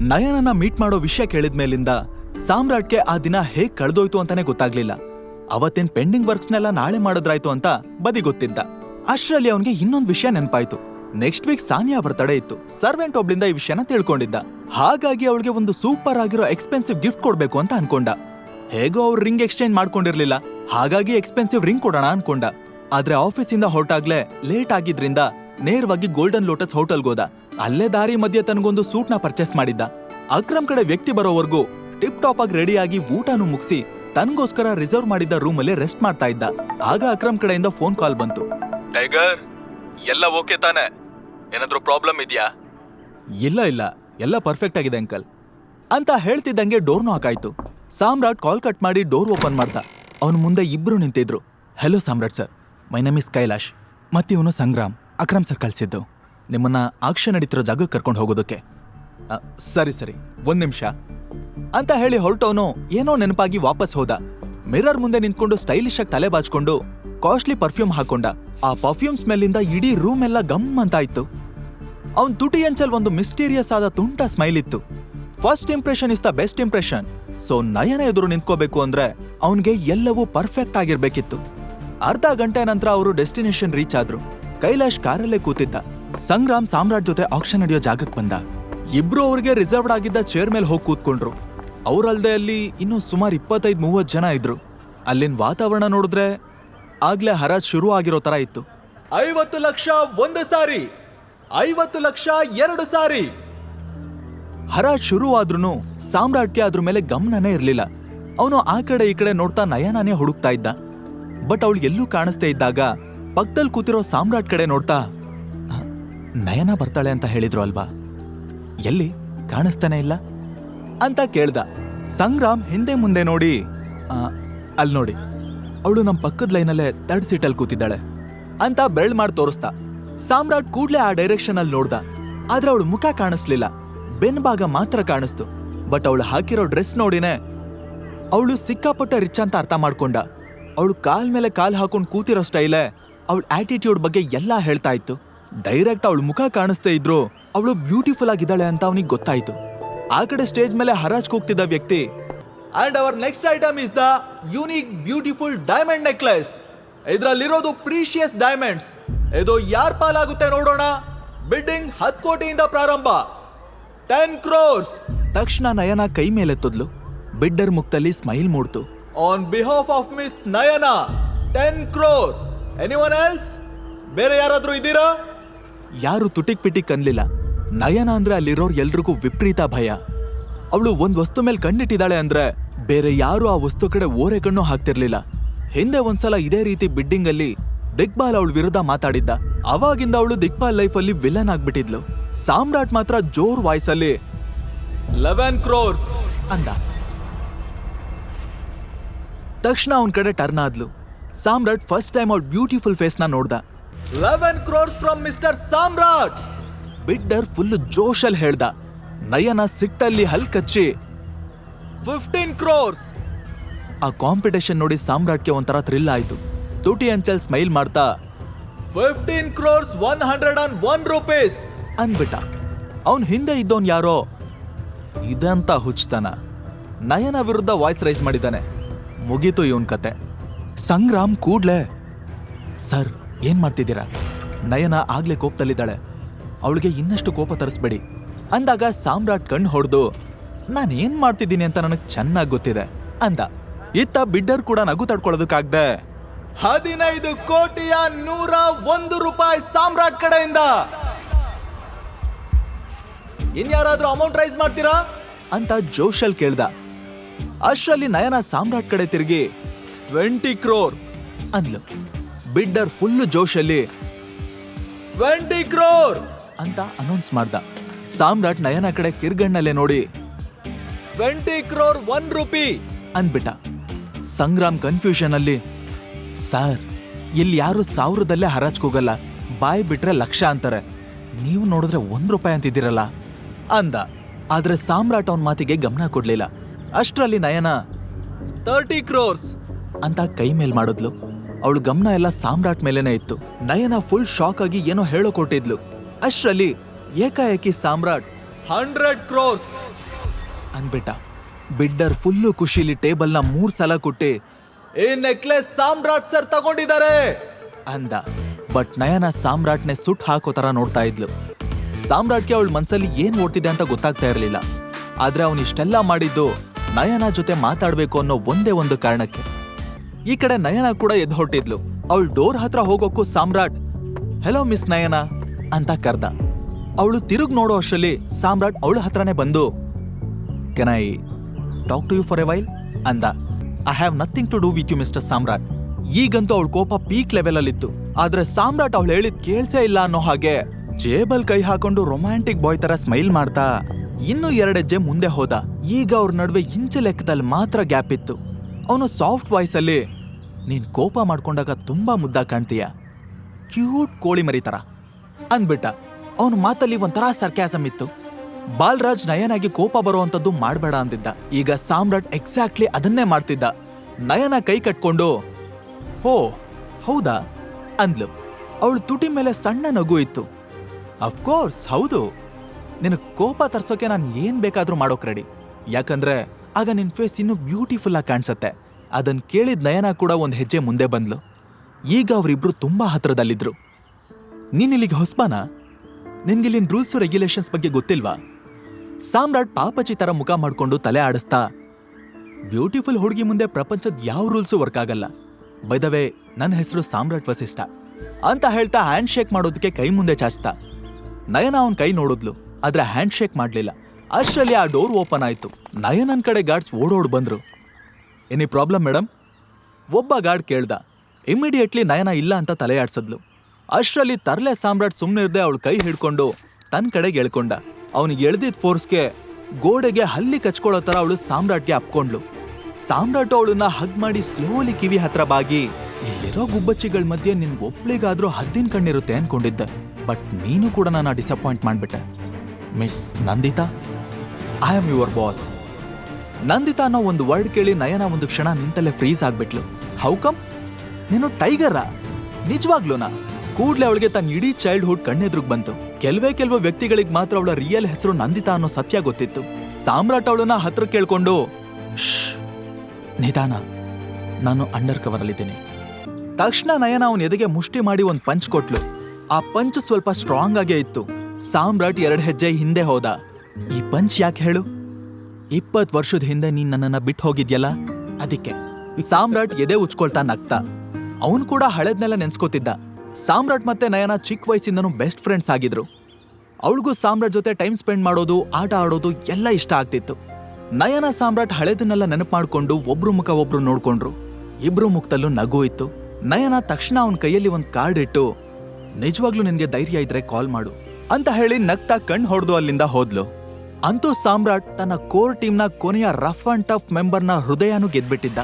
ನಯನನ meet ಮಾಡೋ ವಿಷಯ ಕೇಳಿದ್ಮೇಲಿಂದ ಸಾಮ್ರಾಟ್ಗೆ ಆ ದಿನ ಹೇಗ್ ಕಳೆದೋಯ್ತು ಅಂತಾನೆ ಗೊತ್ತಾಗ್ಲಿಲ್ಲ. ಅವತ್ತಿನ ಪೆಂಡಿಂಗ್ ವರ್ಕ್ಸ್ನೆಲ್ಲ ನಾಳೆ ಮಾಡೋದ್ರಾಯ್ತು ಅಂತ ಬದಿ ಗೊತ್ತಿದ್ದ. ಅಷ್ಟರಲ್ಲಿ ಅವನಿಗೆ ಇನ್ನೊಂದ್ ವಿಷಯ ನೆನಪಾಯ್ತು. ನೆಕ್ಸ್ಟ್ ವೀಕ್ ಸಾನಿಯಾ ಬರ್ತಡೇ ಇತ್ತು. ಸರ್ವೆಂಟ್ ಒಬ್ಳಿಂದ ಈ ವಿಷಯನ ತಿಳ್ಕೊಂಡಿದ್ದ. ಹಾಗಾಗಿ ಅವಳಿಗೆ ಒಂದು ಸೂಪರ್ ಆಗಿರೋ ಎಕ್ಸ್ಪೆನ್ಸಿವ್ ಗಿಫ್ಟ್ ಕೊಡ್ಬೇಕು ಅಂತ ಅನ್ಕೊಂಡ. ಹೇಗೋ ಅವ್ರು ರಿಂಗ್ ಎಕ್ಸ್ಚೇಂಜ್ ಮಾಡ್ಕೊಂಡಿರ್ಲಿಲ್ಲ. ಹಾಗಾಗಿ ಎಕ್ಸ್ಪೆನ್ಸಿವ್ ರಿಂಗ್ ಕೊಡೋಣ ಅನ್ಕೊಂಡ. ಆದ್ರೆ ಆಫೀಸಿಂದ ಹೊರಟಾಗ್ಲೇ ಲೇಟ್ ಆಗಿದ್ರಿಂದ ನೇರವಾಗಿ ಗೋಲ್ಡನ್ ಲೋಟಸ್ ಹೋಟೆಲ್ಗೋದ ಅಲ್ಲೇ ದಾರಿ ಮಧ್ಯೆ ತನಗೊಂದು ಸೂಟ್ನ ಪರ್ಚೇಸ್ ಮಾಡಿದ್ದ. ಅಕ್ರಮ್ ಕಡೆ ವ್ಯಕ್ತಿ ಬರೋವರೆಗೂ ಟಿಪ್ ಟಾಪ್ ಆಗಿ ರೆಡಿಯಾಗಿ ಊಟನು ಮುಗಿಸಿ ತನ್ಗೋಸ್ಕರ ರಿಸರ್ವ್ ಮಾಡಿದ್ದ ರೂಮಲ್ಲೇ ರೆಸ್ಟ್ ಮಾಡ್ತಾ ಇದ್ದ. ಆಗ ಅಕ್ರಮ್ ಕಡೆಯಿಂದ ಫೋನ್ ಕಾಲ್ ಬಂತು. ಟೈಗರ್ ಎಲ್ಲ ಓಕೆ ತಾನೆ? ಏನಾದ್ರೂ ಪ್ರಾಬ್ಲಮ್ ಇದೆಯಾ? ಇಲ್ಲ ಇಲ್ಲ. ಎಲ್ಲ ಪರ್ಫೆಕ್ಟ್ ಆಗಿದೆ ಅಂಕಲ್ ಅಂತ ಹೇಳ್ತಿದ್ದಂಗೆ ಡೋರ್ ಹಾಕಾಯ್ತು ಆಯ್ತು. ಸಾಮ್ರಾಟ್ ಕಾಲ್ ಕಟ್ ಮಾಡಿ ಡೋರ್ ಓಪನ್ ಮಾಡ್ದ. ಅವನ ಮುಂದೆ ಇಬ್ರು ನಿಂತಿದ್ರು. Hello Samrat sir my name is Kailash ಮತ್ತೆ ಇವನು ಸಂಗ್ರಾಮ್. ಅಕ್ರಮ್ ಸರ್ ಕಳ್ಸಿದ್ದು. ನಿಮ್ಮನ್ನ ಆಕ್ಷನ್ ನಡೀತಿರೋ ಜಾಗಕ್ಕೆ ಕರ್ಕೊಂಡು ಹೋಗೋದಕ್ಕೆ. ಸರಿ ಸರಿ, ಒಂದ್ ನಿಮಿಷ. ಅಂತ ಹೇಳಿ ಹೊರಟವನು ಏನೋ ನೆನಪಾಗಿ ವಾಪಸ್ ಹೋದ. ಮಿರರ್ ಮುಂದೆ ನಿಂತ್ಕೊಂಡು ಸ್ಟೈಲಿಶ್ ಆಗಿ ತಲೆ ಬಾಚ್ಕೊಂಡು ಕಾಸ್ಟ್ಲಿ ಪರ್ಫ್ಯೂಮ್ ಹಾಕೊಂಡ. ಆ ಪರ್ಫ್ಯೂಮ್ ಸ್ಮೆಲ್ಲಿಂದ ಇಡೀ ರೂಮ್ ಎಲ್ಲ ಗಮ್ ಅಂತ ಇತ್ತು ಅವನ್ ತುಟಿ ಅಂಚಲ್ ಒಂದು ಮಿಸ್ಟೀರಿಯಸ್ ಆದ ತುಂಟ ಸ್ಮೈಲ್ ಇತ್ತು. First impression is the best impression so Nayana ಎದುರು ನಿಂತ್ಕೋಬೇಕು ಅಂದ್ರೆ ಅವನ್ಗೆ ಎಲ್ಲವೂ ಪರ್ಫೆಕ್ಟ್ ಆಗಿರ್ಬೇಕಿತ್ತು. ಅರ್ಧ ಗಂಟೆ ನಂತರ ಅವರು ಡೆಸ್ಟಿನೇಷನ್ ರೀಚ್ ಆದ್ರು. ಕೈಲಾಶ್ ಕಾರಲ್ಲೇ ಕೂತಿದ್ದ. ಸಂಗ್ರಾಮ್ ಸಾಮ್ರಾಟ್ ಜೊತೆ ಆಕ್ಷನ್ ನಡೆಯೋ ಜಾಗಕ್ಕೆ ಬಂದ. ಇಬ್ರು ಅವ್ರಿಗೆ ರಿಸರ್ವ್ಡ್ ಆಗಿದ್ದ ಚೇರ್ ಮೇಲೆ ಹೋಗಿ ಕೂತ್ಕೊಂಡ್ರು. ಅವ್ರಲ್ದೆ ಅಲ್ಲಿ ಇನ್ನೂ ಸುಮಾರು ಇಪ್ಪತ್ತೈದು ಮೂವತ್ತು ಜನ ಇದ್ರು. ಅಲ್ಲಿನ ವಾತಾವರಣ ನೋಡಿದ್ರೆ ಆಗ್ಲೇ ಹರಾಜ್ ಶುರು ಆಗಿರೋ ತರ ಇತ್ತು. ಐವತ್ತು ಲಕ್ಷ ಒಂದು ಸಾರಿ ಐವತ್ತು ಲಕ್ಷ ಎರಡು ಸಾರಿ. ಹರಾಜ್ ಶುರುವಾದ್ರೂ ಸಾಮ್ರಾಟ್ಗೆ ಅದ್ರ ಮೇಲೆ ಗಮನನೇ ಇರಲಿಲ್ಲ. ಅವನು ಆ ಕಡೆ ಈ ಕಡೆ ನೋಡ್ತಾ ನಯನಾನೇ ಹುಡುಕ್ತಾ ಇದ್ದ. ಬಟ್ ಅವಳು ಎಲ್ಲೂ ಕಾಣಿಸ್ತಾ ಇದ್ದಾಗ ಪಕ್ಕದಲ್ಲಿ ಕೂತಿರೋ ಸಾಮ್ರಾಟ್ ಕಡೆ ನೋಡ್ತಾ "ಆ, ನಯನ ಬರ್ತಾಳೆ ಅಂತ ಹೇಳಿದ್ರು ಅಲ್ವಾ? ಎಲ್ಲಿ? ಕಾಣಿಸ್ತಾನೆ ಇಲ್ಲ? ಅಂತ ಕೇಳ್ದ. ಸಂಗ್ರಾಮ್ ಹಿಂದೆ ಮುಂದೆ ನೋಡಿ ಅಲ್ಲಿ ನೋಡಿ, ಅವಳು ನಮ್ಮ ಪಕ್ಕದ ಲೈನಲ್ಲೇ ತರ್ಡ್ ಸೀಟಲ್ಲಿ ಕೂತಿದ್ದಾಳೆ ಅಂತ ಬೆಳ್ ಮಾಡಿ ತೋರಿಸ್ತಾ ಸಾಮ್ರಾಟ್ ಕೂಡ್ಲೆ ಆ ಡೈರೆಕ್ಷನ್ ಅಲ್ಲಿ ನೋಡ್ದ. ಆದ್ರೆ ಅವಳು ಮುಖ ಕಾಣಿಸ್ಲಿಲ್ಲ. ಬೆನ್ ಭಾಗ ಮಾತ್ರ ಕಾಣಿಸ್ತು. ಬಟ್ ಅವಳು ಹಾಕಿರೋ ಡ್ರೆಸ್ ನೋಡಿನೇ ಅವಳು ಸಿಕ್ಕಾಪಟ್ಟ ರಿಚ್ ಅಂತ ಅರ್ಥ ಮಾಡ್ಕೊಂಡ. ಅವಳು ಕಾಲ್ ಮೇಲೆ ಕಾಲ್ ಹಾಕೊಂಡು ಕೂತಿರೋ ಸ್ಟೈಲೇ ಅವಳ ಆಟಿಟ್ಯೂಡ್ ಬಗ್ಗೆ ಎಲ್ಲ ಹೇಳ್ತಾ ಇತ್ತು. ಡೈರೆಕ್ಟ್ ಅವಳ ಮುಖ ಕಾಣಿಸ್ತಾ ಇದ್ರು, ಅವಳು ಬ್ಯೂಟಿಫುಲ್ ಆಗಿದ್ದಾಳೆ ಅಂತ ಅವನಿಗೆ ಗೊತ್ತಾಯ್ತು. ಆ ಕಡೆ ಸ್ಟೇಜ್ ಮೇಲೆ ಹರಾಜ್ ಕೂಗ್ತಿದ್ದ ವ್ಯಕ್ತಿ and our next item is the unique beautiful diamond necklace ಇದರಲ್ಲಿರೋದು precious diamonds ಇದು ಯಾರ್ ಪಾಲಾಗುತ್ತೆ ನೋಡೋಣ. ಬಿಡ್ಡಿಂಗ್ ಹತ್ತು ಕೋಟಿಯಿಂದ ಪ್ರಾರಂಭ. ಟೆನ್ ಕ್ರೋರ್ಸ್ ತಕ್ಷಣ ನಯನ ಕೈ ಮೇಲೆತ್ತದ್ಲು ಬಿಡ್ಡರ್ ಮುಖದಲ್ಲಿ smile ಮೂಡ್ತು. On behalf of miss Nayana ten crore anyone else ಬೇರೆ ಯಾರಾದ್ರೂ ಇದ್ದೀರಾ? ಯಾರು ತುಟಿಕ್ ಪಿಟಿಕ್ ಅನ್ಲಿಲ್ಲ ನಯನ ಅಂದ್ರೆ ಅಲ್ಲಿರೋರ್ ಎಲ್ರಿಗೂ ವಿಪರೀತ ಭಯ. ಅವಳು ಒಂದ್ ವಸ್ತು ಮೇಲೆ ಕಣ್ಣಿಟ್ಟಿದ್ದಾಳೆ ಅಂದ್ರೆ ಬೇರೆ ಯಾರು ಆ ವಸ್ತು ಕಡೆ ಓರೆ ಕಣ್ಣು ಹಾಕ್ತಿರ್ಲಿಲ್ಲ. ಹಿಂದೆ ಒಂದ್ಸಲ ಇದೇ ರೀತಿ ಬಿಡ್ಡಿಂಗ್ ಅಲ್ಲಿ ದಿಗ್ಬಾಲ್ ಅವಳ ವಿರುದ್ಧ ಮಾತಾಡಿದ್ದ. ಅವಾಗಿಂದ ಅವಳು ದಿಗ್ಬಾಲ್ ಲೈಫ್ ಅಲ್ಲಿ ವಿಲನ್ ಆಗ್ಬಿಟ್ಟಿದ್ಲು. ಸಾಮ್ರಾಟ್ ಮಾತ್ರ ಜೋರ್ ವಾಯ್ಸ್ ಅಲ್ಲಿ ಲೆವೆನ್ ಕ್ರೋರ್ಸ್ ಅಂದ. ತಕ್ಷಣ ಅವನ್ ಕಡೆ ಟರ್ನ್ ಆದ್ಲು. ಸಾಮ್ರಾಟ್ ಫಸ್ಟ್ ಟೈಮ್ ಅವ್ಳ ಬ್ಯೂಟಿಫುಲ್ ಫೇಸ್ನ ನೋಡ್ದ. Eleven crores from mister Samrat bidder full ಜೋಶಲ್ ಹೇಳ್ದ. ನಯನ ಸಿಟ್ಟಲ್ಲಿ ಹಲ್ಕಚ್ಚಿ. ಫಿಫ್ಟೀನ್ ಕ್ರೋರ್ಸ್ ಆ ಕಾಂಪಿಟೇಷನ್ ನೋಡಿ ಸಾಮ್ರಾಟ್ಗೆ ಒಂಥರ ಥ್ರಿಲ್ ಆಯ್ತು. ತುಟಿ ಅಂಚಲ್ ಸ್ಮೈಲ್ ಮಾಡ್ತಾ fifteen crores one hundred and one rupees ಅನ್ಬಿಟ್ಟ ಅವನ್ ಹಿಂದೆ ಇದ್ದವನ್ ಯಾರೋ? ಇದಂತ ಹುಚ್ಚತನ. ನಯನ ವಿರುದ್ಧ ವಾಯ್ಸ್ ರೈಸ್ ಮಾಡಿದ್ದಾನೆ. ಮುಗೀತು ಇವನ್ ಕತೆ. ಸಂಗ್ರಾಮ್ ಕೂಡ್ಲೆ. ಸರ್ ಏನ್ ಮಾಡ್ತಿದ್ದೀರಾ? ನಯನ ಆಗ್ಲೇ ಕೋಪದಲ್ಲಿದ್ದಾಳೆ ಅವಳಿಗೆ ಇನ್ನಷ್ಟು ಕೋಪ ತರಿಸ್ಬೇಡಿ. ಅಂದಾಗ ಸಾಮ್ರಾಟ್ ಕಣ್ಣು ಹೊಡೆದು ನಾನು ಏನ್ ಮಾಡ್ತಿದ್ದೀನಿ ಅಂತ ನನಗೆ ಚೆನ್ನಾಗಿ ಗೊತ್ತಿದೆ ಅಂದ. ಇತ್ತ ಬಿಡ್ಡರ್ ಕೂಡ ನಗು ತಡ್ಕೊಳ್ಳೋದಕ್ಕಾಗ್ದೆ, ಹದಿನೈದು ಕೋಟಿಯ ನೂರ ಒಂದು ರೂಪಾಯಿ ಸಾಮ್ರಾಟ್ ಕಡೆಯಿಂದ. ಇನ್ಯಾರಾದ್ರೂ ಅಮೌಂಟ್ ರೈಸ್ ಮಾಡ್ತೀರಾ? ಅಂತ ಜೋಶಲ್ ಕೇಳ್ದ. ಅಷ್ಟರಲ್ಲಿ ನಯನ ಸಾಮ್ರಾಟ್ ಕಡೆ ತಿರುಗಿ ಟ್ವೆಂಟಿ ಕ್ರೋರ್ ಅಂದ್ಲು. ಬಿಡ್ಡರ್ ಫುಲ್ ಜೋಶಲ್ಲಿ. ಟ್ವೆಂಟಿ ಕ್ರೋರ್! ಅಂತ ಅನೌನ್ಸ್ ಮಾಡ್ದ. ಸಾಮ್ರಾಟ್ ನಯನ ಕಡೆ ಕಿರ್ಗಣ್ಣಲ್ಲೇ ನೋಡಿ. Twenty crore one rupee! ಅಂದ್ಬಿಟ್ಟ. Sangram confusion ಅಲ್ಲಿ ಸರ್ ಇಲ್ಲಿ ಯಾರು ಸಾವಿರದಲ್ಲೇ ಹರಾಜ್ಕೋಗಲ್ಲ. ಬಾಯ್ ಬಿಟ್ರೆ ಲಕ್ಷ ಅಂತಾರೆ. ನೀವು ನೋಡಿದ್ರೆ ಒಂದ್ ರೂಪಾಯಿ ಅಂತಿದ್ದೀರಲ್ಲ? ಅಂದ. ಆದ್ರೆ ಸಾಮ್ರಾಟ್ ಅವನ ಮಾತಿಗೆ ಗಮನ ಕೊಡ್ಲಿಲ್ಲ. ಅಷ್ಟರಲ್ಲಿ ನಯನ ತರ್ಟಿ ಕ್ರೋರ್ಸ್! ಅಂತ ಕೈ ಮೇಲ್ ಮಾಡಿದ್ಲು. ಅವಳು ಗಮನ ಎಲ್ಲ ಸಾಮ್ರಾಟ್ ಮೇಲೇನೆ ಇತ್ತು. ನಯನ ಫುಲ್ ಶಾಕ್ ಆಗಿ ಏನೋ ಹೇಳೋ ಅಷ್ಟರಲ್ಲಿ ಅಷ್ಟ್ರಲ್ಲಿ ಏಕಾಏಕಿ ಸಾಮ್ರಾಟ್, ಹಂಡ್ರೆಡ್ ಕ್ರೋರ್ಸ್ ಅನ್ಬಿಟ್ಟ. ಬಿಡ್ಡರ್ ಫುಲ್ಲು ಖುಷಿಲಿ ಟೇಬಲ್ನ ಮೂರ್ ಸಲ ಕೊಟ್ಟಿ ಏ ನೆಕ್ಲೆಸ್ ಸಾಮ್ರಾಟ್ ಸರ್ ತಗೊಂಡಿದ್ದಾರೆ! ಅಂದ. ಬಟ್ ನಯನ ಸಾಮ್ರಾಟ್ನೆ ಸುಟ್ ಹಾಕೋ ತರ ನೋಡ್ತಾ ಇದ್ಲು. ಸಾಮ್ರಾಟ್ಗೆ ಅವಳ ಮನ್ಸಲ್ಲಿ ಏನ್ ಓಡ್ತಿದೆ ಅಂತ ಗೊತ್ತಾಗ್ತಾ ಇರಲಿಲ್ಲ. ಆದ್ರೆ ಅವನಿಷ್ಟೆಲ್ಲ ಮಾಡಿದ್ದು ನಯನ ಜೊತೆ ಮಾತಾಡ್ಬೇಕು ಅನ್ನೋ ಒಂದೇ ಒಂದು ಕಾರಣಕ್ಕೆ. ಈ ಕಡೆ ನಯನ ಕೂಡ ಎದ್ದು ಹೊರಟಿದ್ಲು. ಅವಳು ಡೋರ್ ಹತ್ರ ಹೋಗೋಕ್ಕೂ ಸಾಮ್ರಾಟ್ ಹೆಲೋ ಮಿಸ್ ನಯನ, ಅಂತ ಕರ್ದ. ಅವಳು ತಿರುಗ್ ನೋಡೋ ಅಷ್ಟರಲ್ಲಿ ಸಾಮ್ರಾಟ್ ಅವಳ ಹತ್ರನೇ ಬಂದು can I talk to you for a while ಅಂದ. I have nothing to do with you mister Samrat. ಈಗಂತೂ ಅವಳ ಕೋಪ ಪೀಕ್ ಲೆವೆಲ್ ಅಲ್ಲಿತ್ತು. ಆದ್ರೆ ಸಾಮ್ರಾಟ್ ಅವಳು ಹೇಳಿದ್ ಕೇಳ್ಸೇ ಇಲ್ಲ ಅನ್ನೋ ಹಾಗೆ ಜೇಬಲ್ ಕೈ ಹಾಕೊಂಡು ರೊಮ್ಯಾಂಟಿಕ್ ಬಾಯ್ ತರ ಸ್ಮೈಲ್ ಮಾಡ್ತಾ ಇನ್ನು ಎರಡೆಜ್ಜೆ ಮುಂದೆ ಹೋದ. ಈಗ ಅವ್ರ ನಡುವೆ ಇಂಚು ಲೆಕ್ಕದಲ್ಲಿ ಮಾತ್ರ ಗ್ಯಾಪ್ ಇತ್ತು. ಅವನು ಸಾಫ್ಟ್ ವಾಯ್ಸ್ ಅಲ್ಲಿ ನೀನ್ ಕೋಪ ಮಾಡ್ಕೊಂಡಾಗ ತುಂಬಾ ಮುದ್ದ ಕಾಣ್ತೀಯ. ಕ್ಯೂಟ್ ಕೋಳಿ ಮರಿತರ ಅಂದ್ಬಿಟ್ಟ, ಅವನ ಮಾತಲ್ಲಿ ಒಂಥರ ಸರ್ಕ್ಯಾಸಮ್ ಇತ್ತು. ಬಾಲ್ರಾಜ್ ನಯನಾಗಿ ಕೋಪ ಬರುವಂತದ್ದು ಮಾಡಬೇಡ ಅಂದಿದ್ದ. ಈಗ ಸಾಮ್ರಾಟ್ ಎಕ್ಸಾಕ್ಟ್ಲಿ ಅದನ್ನೇ ಮಾಡ್ತಿದ್ದ. ನಯನ ಕೈ ಕಟ್ಕೊಂಡು, ಹೋ, ಹೌದಾ? ಅಂದ್ಲು. ಅವಳು ತುಟಿ ಮೇಲೆ ಸಣ್ಣ ನಗು ಇತ್ತು. ಅಫ್ಕೋರ್ಸ್ ಹೌದು. ನಿನ್ ಕೋಪ ತರ್ಸೋಕೆ ನಾನು ಏನ್ ಬೇಕಾದ್ರೂ ಮಾಡೋಕ್ ರೆಡಿ ಯಾಕಂದ್ರೆ, ಆಗ ನಿನ್ ಫೇಸ್ ಇನ್ನೂ ಬ್ಯೂಟಿಫುಲ್ ಆಗಿ ಕಾಣಿಸತ್ತೆ. ಅದನ್ ಕೇಳಿದ ನಯನ ಕೂಡ ಒಂದು ಹೆಜ್ಜೆ ಮುಂದೆ ಬಂದ್ಲು. ಈಗ ಅವರಿಬ್ರು ತುಂಬ ಹತ್ರದಲ್ಲಿದ್ರು. ನೀನಿಲ್ಲಿಗೆ ಹೊಸ್ಬಾನ? ನಿನ್ಗಿಲ್ಲಿನ ರೂಲ್ಸು ರೆಗ್ಯುಲೇಷನ್ಸ್ ಬಗ್ಗೆ ಗೊತ್ತಿಲ್ವಾ? ಸಾಮ್ರಾಟ್ ಪಾಪಚಿ ತರ ಮುಖ ಮಾಡಿಕೊಂಡು ತಲೆ ಆಡಿಸ್ತಾ, ಬ್ಯೂಟಿಫುಲ್ ಹುಡುಗಿ ಮುಂದೆ ಪ್ರಪಂಚದ ಯಾವ ರೂಲ್ಸು ವರ್ಕ್ ಆಗಲ್ಲ. ಬೈದವೇ ನನ್ನ ಹೆಸರು ಸಾಮ್ರಾಟ್ ವಸಿಷ್ಠ. ಅಂತ ಹೇಳ್ತಾ ಹ್ಯಾಂಡ್ ಶೇಕ್ ಮಾಡೋದಕ್ಕೆ ಕೈ ಮುಂದೆ ಚಾಚ್ತಾ. ನಯನ ಅವನ ಕೈ ನೋಡಿದ್ಲು, ಆದ್ರೆ ಹ್ಯಾಂಡ್ ಶೇಕ್ ಮಾಡಲಿಲ್ಲ. ಅಷ್ಟರಲ್ಲಿ ಆ ಡೋರ್ ಓಪನ್ ಆಯಿತು. ನಯನನ್ ಕಡೆ ಗಾರ್ಡ್ಸ್ ಓಡೋಡ್ ಬಂದ್ರು. ಎನಿ ಪ್ರಾಬ್ಲಮ್ ಮೇಡಮ್ ಒಬ್ಬ ಗಾರ್ಡ್ ಕೇಳ್ದ ಇಮಿಡಿಯೇಟ್ಲಿ ನಯನ ಇಲ್ಲ ಅಂತ ತಲೆ ಅಷ್ಟರಲ್ಲಿ ತರ್ಲೆ ಸಾಮ್ರಾಟ್ ಸುಮ್ಮನೆ ಇರ್ದೆ ಅವಳ ಕೈ ಹಿಡ್ಕೊಂಡು ತನ್ನ ಕಡೆಗೆ ಎಳ್ಕೊಂಡ. ಅವನಿಗೆ ಎಳ್ದಿದ್ದ ಫೋರ್ಸ್ಗೆ ಗೋಡೆಗೆ ಹಲ್ಲಿ ಕಚ್ಕೊಳ್ಳೋ ಥರ ಅವಳು ಸಾಮ್ರಾಟ್ಗೆ ಅಪ್ಕೊಂಡ್ಳು ಸಾಮ್ರಾಟ್ ಅವಳನ್ನ ಹಗ್ ಮಾಡಿ ಸ್ಲೋಲಿ ಕಿವಿ ಹತ್ರ ಬಾಗಿ, ಇಲ್ಲಿರೋ ಗುಬ್ಬಚ್ಚಿಗಳ ಮಧ್ಯೆ ಒಬ್ಳಿಗಾದ್ರೂ ಹದ್ದಿನ ಕಣ್ಣಿರುತ್ತೆ ಅನ್ಕೊಂಡಿದ್ದೆ, ಬಟ್ ನೀನು ಕೂಡ ನನ್ನ ಡಿಸಪಾಯಿಂಟ್ ಮಾಡ್ಬಿಟ್ಟೆ. Miss Nandita I am your boss Nandita ಅನ್ನೋ ಒಂದು ವರ್ಡ್ ಕೇಳಿ ನಯನ ಒಂದು ಕ್ಷಣ ನಿಂತಲ್ಲೇ ಫ್ರೀಸ್ ಆಗ್ಬಿಟ್ಲು. ಹೌಕಮ್ ನೀನು ಟೈಗರಾ ನಿಜವಾಗ್ಲೂನಾ? ಕೂಡ್ಲೆ ಅವಳಿಗೆ ತನ್ನ ಇಡೀ ಚೈಲ್ಡ್ಹುಡ್ ಕಣ್ಣೆದ್ರುಗ್ ಬಂತು. ಕೆಲವೇ ಕೆಲವು ವ್ಯಕ್ತಿಗಳಿಗೆ ಮಾತ್ರ ಅವಳ ರಿಯಲ್ ಹೆಸರು ನಂದಿತಾ ಅನ್ನೋ ಸತ್ಯ ಗೊತ್ತಿತ್ತು. ಸಾಮ್ರಾಟ್ ಅವಳನ್ನ ಹತ್ರ ಕೇಳ್ಕೊಂಡು "ಶ್ಶ್, ನಿಧಾನ. ನಾನು ಅಂಡರ್ ಕವರ್ ಅಲ್ಲಿದ್ದೀನಿ. ತಕ್ಷಣ ನಯನ ಅವನ ಎದೆಗೆ ಮುಷ್ಟಿ ಮಾಡಿ ಒಂದು ಪಂಚ್ ಕೊಟ್ಲು. ಆ ಪಂಚ್ ಸ್ವಲ್ಪ ಸ್ಟ್ರಾಂಗ್ ಆಗೇ ಇತ್ತು. ಸಾಮ್ರಾಟ್ ಎರಡು ಹೆಜ್ಜೆ ಹಿಂದೆ ಹೋದ. ಈ ಪಂಚ್ ಯಾಕೆ ಹೇಳು? ಇಪ್ಪತ್ ವರ್ಷದ ಹಿಂದೆ ನೀನ್ ನನ್ನನ್ನ ಬಿಟ್ಟು ಹೋಗಿದ್ಯಲ್ಲ? ಅದಕ್ಕೆ. ಸಾಮ್ರಾಟ್ ಎದೆ ಉಚ್ಕೊಳ್ತಾ ನಗ್ತಾ. ಅವನ್ ಕೂಡ ಹಳೆದ್ನೆಲ್ಲ ನೆನ್ಸ್ಕೋತಿದ್ದ. ಸಾಮ್ರಾಟ್ ಮತ್ತೆ ನಯನ ಚಿಕ್ಕ ವಯಸ್ಸಿಂದನೂ ಬೆಸ್ಟ್ ಫ್ರೆಂಡ್ಸ್ ಆಗಿದ್ರು. ಅವಳಿಗೂ ಸಾಮ್ರಾಟ್ ಜೊತೆ ಟೈಮ್ ಸ್ಪೆಂಡ್ ಮಾಡೋದು, ಆಟ ಆಡೋದು ಎಲ್ಲ ಇಷ್ಟ ಆಗ್ತಿತ್ತು. ನಯನ ಸಾಮ್ರಾಟ್ ಹಳೆದನ್ನೆಲ್ಲ ನೆನಪು ಮಾಡಿಕೊಂಡು ಒಬ್ರು ಮುಖ ಒಬ್ರು ನೋಡ್ಕೊಂಡ್ರು. ಇಬ್ರು ಮುಖದಲ್ಲೂ ನಗು ಇತ್ತು. ನಯನ ತಕ್ಷಣ ಅವನ ಕೈಯಲ್ಲಿ ಒಂದು ಕಾರ್ಡ್ ಇಟ್ಟು, ನಿಜವಾಗ್ಲೂ ನಿನ್ಗೆ ಧೈರ್ಯ ಇದ್ರೆ ಕಾಲ್ ಮಾಡು ಅಂತ ಹೇಳಿ ನಗ್ತಾ ಕಣ್ಣು ಹೊಡೆದು ಅಲ್ಲಿಂದ ಹೋದ್ಲು. ಅಂತೂ ಸಾಮ್ರಾಟ್ ತನ್ನ ಕೋರ್ ಟೀಮ್ನ ಕೊನೆಯ ರಫ್ ಅಂಡ್ ಟಫ್ ಮೆಂಬರ್ನ ಹೃದಯನೂ ಗೆದ್ಬಿಟ್ಟಿದ್ದ.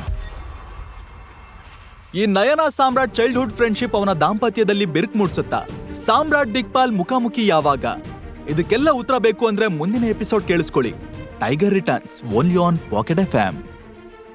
ಈ ನಯನ ಸಾಮ್ರಾಟ್ ಚೈಲ್ಡ್ಹುಡ್ ಫ್ರೆಂಡ್ಶಿಪ್ ಅವನ ದಾಂಪತ್ಯದಲ್ಲಿ ಬಿರುಕು ಮೂಡಿಸುತ್ತಾ, ಸಾಮ್ರಾಟ್ ದಿಕ್ಪಾಲ್ ಮುಖಾಮುಖಿ ಯಾವಾಗ? ಇದಕ್ಕೆಲ್ಲ ಉತ್ತರ ಬೇಕು ಅಂದ್ರೆ ಮುಂದಿನ ಎಪಿಸೋಡ್ ಕೇಳಿಸ್ಕೊಳ್ಳಿ. Tiger Returns only on Pocket F